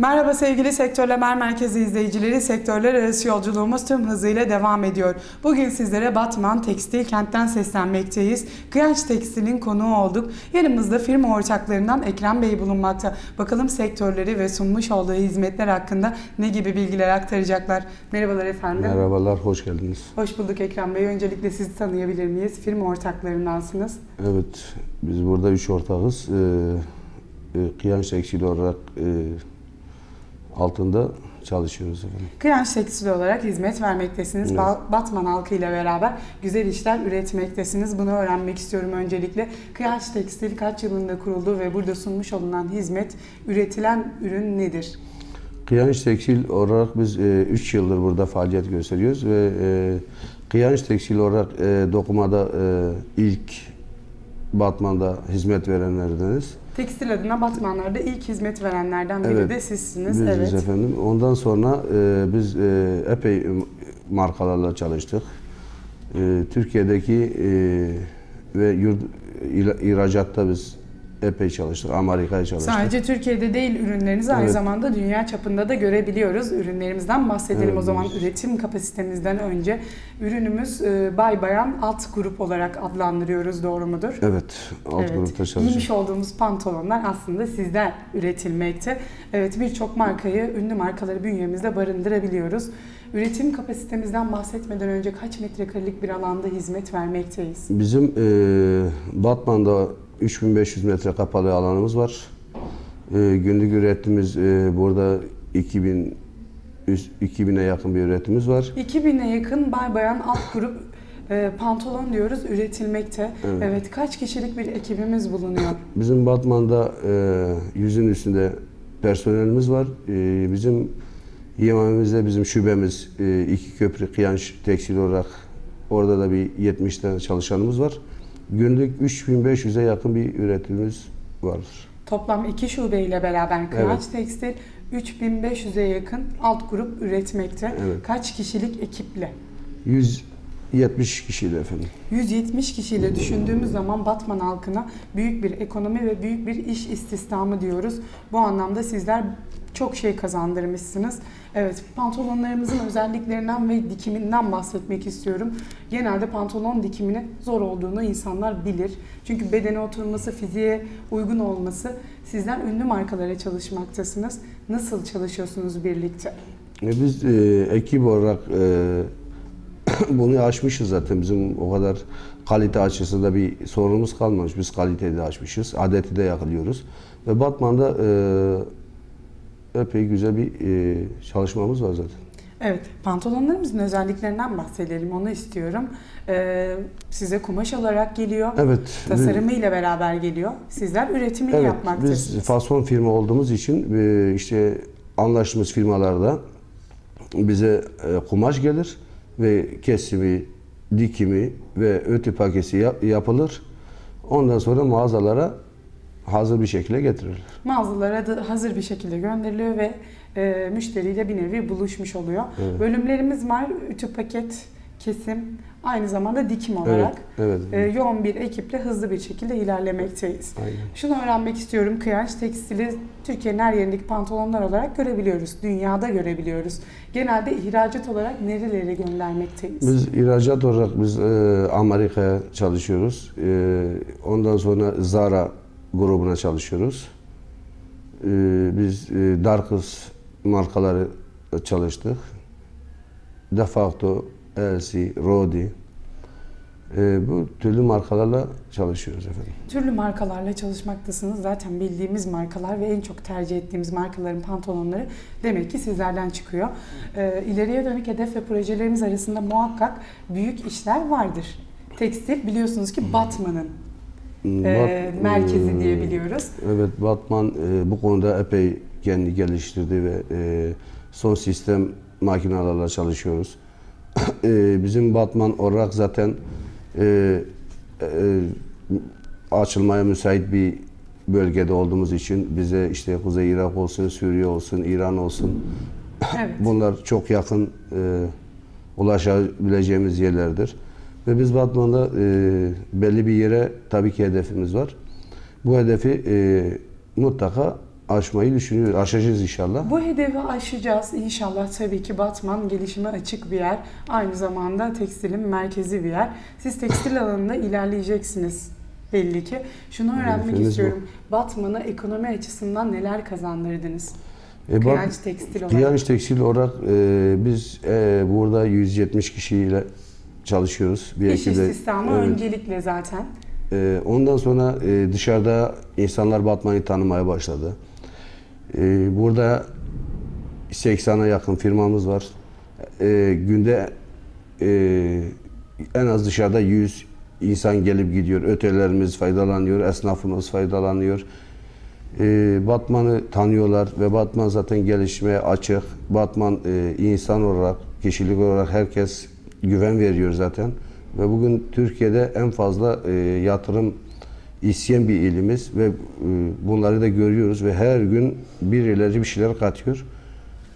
Merhaba sevgili Sektörler Mer Merkezi izleyicileri. Sektörler arası yolculuğumuz tüm hızıyla devam ediyor. Bugün sizlere Batman Tekstil Kent'ten seslenmekteyiz. Kıyanç Tekstil'in konuğu olduk. Yanımızda firma ortaklarından Ekrem Bey bulunmakta. Bakalım sektörleri ve sunmuş olduğu hizmetler hakkında ne gibi bilgiler aktaracaklar. Merhabalar efendim. Merhabalar, hoş geldiniz. Hoş bulduk Ekrem Bey. Öncelikle sizi tanıyabilir miyiz? Firma ortaklarındansınız. Evet, biz burada üç ortağız. Ee, e, Kıyanç Tekstil olarak e, altında çalışıyoruz efendim. Kıyanç Tekstil olarak hizmet vermektesiniz. Evet. Ba- Batman halkı ile beraber güzel işler üretmektesiniz. Bunu öğrenmek istiyorum öncelikle. Kıyanç Tekstil kaç yılında kuruldu ve burada sunmuş olunan hizmet, üretilen ürün nedir? Kıyanç Tekstil olarak biz 3 yıldır burada faaliyet gösteriyoruz ve e, Kıyanç Tekstil olarak e, dokumada e, ilk Batman'da hizmet verenlerdeniz. Tekstil adına Batmanlar'da ilk hizmet verenlerden biri Evet. de sizsiniz. Biziz evet. efendim. Ondan sonra e, biz e, epey markalarla çalıştık. E, Türkiye'deki e, ve yurt ihracatta biz epey çalıştık. Amerika'ya çalıştık. Sadece Türkiye'de değil ürünlerinizi aynı Evet. zamanda dünya çapında da görebiliyoruz. Ürünlerimizden bahsedelim Evet, o zaman üretim kapasitemizden önce. Ürünümüz e, bay bayan alt grup olarak adlandırıyoruz doğru mudur? Evet, alt Evet. grupta çalıştık. Giymiş olduğumuz pantolonlar aslında sizden üretilmekte. Evet birçok markayı, ünlü markaları bünyemizde barındırabiliyoruz. Üretim kapasitemizden bahsetmeden önce kaç metrekarelik bir alanda hizmet vermekteyiz? Bizim e, Batman'da 3500 metre kapalı alanımız var. E, günlük üretimimiz e, burada 2000 üst- 2000'e yakın bir üretimimiz var. 2000'e yakın bay bayan alt grup e, pantolon diyoruz üretilmekte. Evet. Evet. kaç kişilik bir ekibimiz bulunuyor? Bizim Batman'da e, yüzün üstünde personelimiz var. E, bizim yememizde bizim şubemiz e, iki köprü Kıyanç Tekstil olarak orada da bir 70 tane çalışanımız var. Günlük 3500'e yakın bir üretimimiz var. Toplam iki şube ile beraber Kıvanç Tekstil 3500'e yakın alt grup üretmekte. Evet. Kaç kişilik ekiple? 170 kişiyle efendim. 170 kişiyle düşündüğümüz zaman Batman halkına büyük bir ekonomi ve büyük bir iş istihdamı diyoruz. Bu anlamda sizler çok şey kazandırmışsınız. Evet, pantolonlarımızın özelliklerinden ve dikiminden bahsetmek istiyorum. Genelde pantolon dikiminin zor olduğunu insanlar bilir. Çünkü bedene oturması, fiziğe uygun olması. Sizler ünlü markalara çalışmaktasınız. Nasıl çalışıyorsunuz birlikte? E, Biz e, ekip olarak e, bunu aşmışız zaten. Bizim o kadar kalite açısında bir sorunumuz kalmamış. Biz kaliteyi de aşmışız. Adeti de yakalıyoruz. Ve Batman'da e, epey güzel bir e, çalışmamız var zaten. Evet, pantolonlarımızın özelliklerinden bahsedelim. Onu istiyorum. Ee, size kumaş olarak geliyor. Evet. Tasarımı ile beraber geliyor. Sizler üretimini Evet, yapmaktasınız. biz fason firma olduğumuz için e, işte anlaştığımız firmalarda bize e, kumaş gelir ve kesimi, dikimi ve ötü paketi yap- yapılır. Ondan sonra mağazalara hazır bir şekilde getirilir. Mağazalara da hazır bir şekilde gönderiliyor ve e, müşteriyle bir nevi buluşmuş oluyor. Evet. Bölümlerimiz var. Ütü paket, kesim, aynı zamanda dikim olarak. Evet. e, evet. yoğun bir ekiple hızlı bir şekilde ilerlemekteyiz. Aynen. Şunu öğrenmek istiyorum. Kıyanç tekstili Türkiye'nin her yerindeki pantolonlar olarak görebiliyoruz. Dünyada görebiliyoruz. Genelde ihracat olarak nerelere göndermekteyiz? Biz ihracat olarak biz e, Amerika'ya çalışıyoruz. E, ondan sonra Zara grubuna çalışıyoruz. E, biz e, Darkes markaları çalıştık. De facto, LC, Rodi. E, bu türlü markalarla çalışıyoruz efendim. Türlü markalarla çalışmaktasınız. Zaten bildiğimiz markalar ve en çok tercih ettiğimiz markaların pantolonları demek ki sizlerden çıkıyor. Ee, ileriye dönük hedef ve projelerimiz arasında muhakkak büyük işler vardır. Tekstil biliyorsunuz ki Batman'ın e, merkezi Hmm, diye biliyoruz. Evet, Batman e, bu konuda epey kendi geliştirdi ve e, son sistem makinelerle çalışıyoruz. E, bizim Batman olarak zaten e, e, açılmaya müsait bir bölgede olduğumuz için bize işte Kuzey Irak olsun, Suriye olsun, İran olsun Evet. bunlar çok yakın e, ulaşabileceğimiz yerlerdir. Ve biz Batman'da e, belli bir yere tabii ki hedefimiz var. Bu hedefi e, mutlaka aşmayı düşünüyoruz. Aşacağız inşallah. Bu hedefi aşacağız. İnşallah tabii ki Batman gelişime açık bir yer. Aynı zamanda tekstilin merkezi bir yer. Siz tekstil alanında ilerleyeceksiniz belli ki. Şunu öğrenmek Hedefimiz bu. istiyorum. Batman'a ekonomi açısından neler kazandırdınız? E, Kıyanç Tekstil olarak. Kıyanç Tekstil olarak e, biz e, burada 170 kişiyle çalışıyoruz. Bir İş ekipte. istihdamı Evet. öncelikle zaten. E, ondan sonra e, dışarıda insanlar Batman'ı tanımaya başladı. E, burada 80'a yakın firmamız var. E, günde e, en az dışarıda 100 insan gelip gidiyor. Ötelerimiz faydalanıyor, esnafımız faydalanıyor. E, Batman'ı tanıyorlar ve Batman zaten gelişmeye açık. Batman e, insan olarak, kişilik olarak herkes güven veriyor zaten. Ve bugün Türkiye'de en fazla e, yatırım isteyen bir ilimiz ve e, bunları da görüyoruz ve her gün birileri bir şeyler katıyor.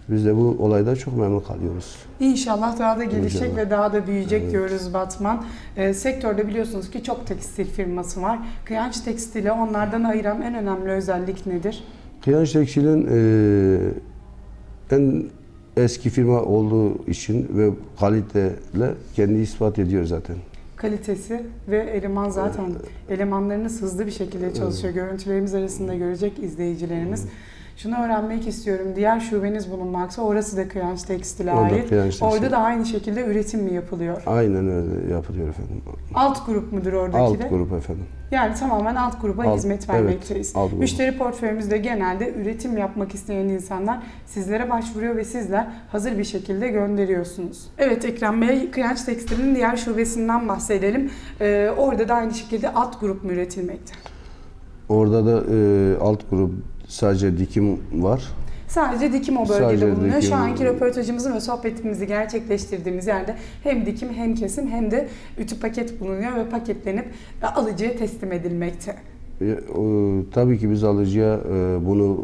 Biz de bu olayda çok memnun kalıyoruz. İnşallah daha da gelişecek İnşallah. ve daha da büyüyecek diyoruz Batman. Ee, sektörde biliyorsunuz ki çok tekstil firması var. Kıyanç Tekstil'i onlardan ayıran en önemli özellik nedir? Kıyanç Tekstil'in e, en eski firma olduğu için ve kaliteyle kendini ispat ediyor zaten. Kalitesi ve eleman zaten elemanlarınız hızlı bir şekilde çalışıyor. Görüntülerimiz arasında görecek izleyicilerimiz. Şunu öğrenmek istiyorum. Diğer şubeniz bulunmakta. Orası da Kıyanç Tekstil'e Orada ait. Kıyanç Tekstil. Orada da aynı şekilde üretim mi yapılıyor? Aynen öyle yapılıyor efendim. Alt grup mudur oradaki Alt de? grup efendim. Yani tamamen alt gruba Alt- hizmet evet, vermekteyiz. alt grubu. Müşteri portföyümüzde genelde üretim yapmak isteyen insanlar sizlere başvuruyor ve sizler hazır bir şekilde gönderiyorsunuz. Evet Ekrem Bey, Kıyanç Tekstil'in diğer şubesinden bahsedelim. Ee, orada da aynı şekilde alt grup mu üretilmekte? Orada da e, alt grup sadece dikim var. Sadece dikim o bölgede Sadece bulunuyor. dikim. Şu anki röportajımızı ve sohbetimizi gerçekleştirdiğimiz yerde hem dikim hem kesim hem de ütü paket bulunuyor ve paketlenip e, alıcıya teslim edilmekte. E, o, tabii ki biz alıcıya e, bunu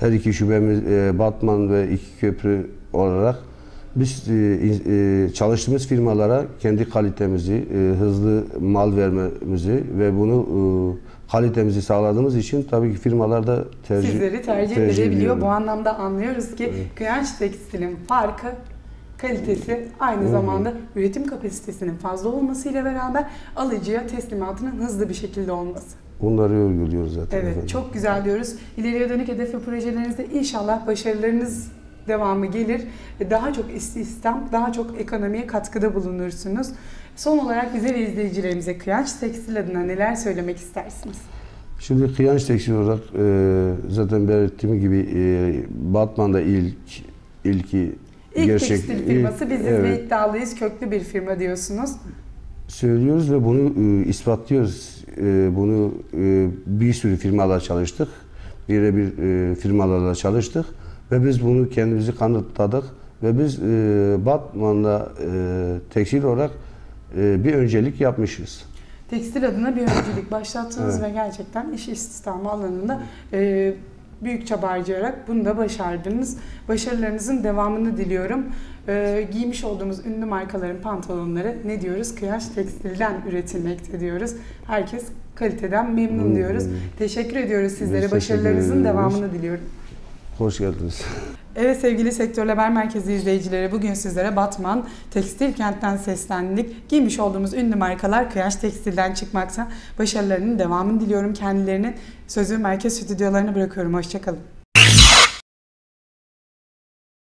e, her iki şubemiz e, Batman ve iki köprü olarak biz e, e, çalıştığımız firmalara kendi kalitemizi, e, hızlı mal vermemizi ve bunu e, kalitemizi sağladığımız için tabii ki firmalar da tercih Sizleri tercih, tercih edebiliyor. Bu anlamda anlıyoruz ki Kıyanç Tekstil'in farkı kalitesi aynı zamanda üretim kapasitesinin fazla olmasıyla beraber alıcıya teslimatının hızlı bir şekilde olması. Bunları örgülüyoruz zaten. Evet, efendim. çok güzel diyoruz. İleriye dönük hedef ve projelerinizde inşallah başarılarınız devamı gelir. ve Daha çok istihdam, daha çok ekonomiye katkıda bulunursunuz. Son olarak bize ve izleyicilerimize Kıyanç Tekstil adına neler söylemek istersiniz? Şimdi Kıyanç Tekstil olarak e, zaten belirttiğim gibi e, Batman'da ilk ilki İlk gerçek tekstil firması ilk- biziz evet, ve iddialıyız. Köklü bir firma diyorsunuz. söylüyoruz ve bunu e, ispatlıyoruz. E, bunu e, bir sürü firmalar çalıştık. Birebir e, firmalarla çalıştık ve biz bunu kendimizi kanıtladık ve biz e, Batman'da e, tekstil olarak bir öncelik yapmışız. Tekstil adına bir öncülük başlattınız Evet. ve gerçekten iş istihdamı alanında e, büyük çaba harcayarak bunu da başardınız. Başarılarınızın devamını diliyorum. E, giymiş olduğumuz ünlü markaların pantolonları ne diyoruz? Kıyaş tekstilden üretilmekte diyoruz. Herkes kaliteden memnun diyoruz. Teşekkür ediyoruz sizlere. teşekkür Başarılarınızın ediyoruz. devamını diliyorum. Hoş geldiniz. Evet sevgili Sektör Haber Merkezi izleyicileri bugün sizlere Batman Tekstil Kent'ten seslendik. Giymiş olduğumuz ünlü markalar Kıyaş Tekstil'den çıkmakta. Başarılarının devamını diliyorum kendilerinin. Sözü merkez stüdyolarına bırakıyorum. Hoşçakalın.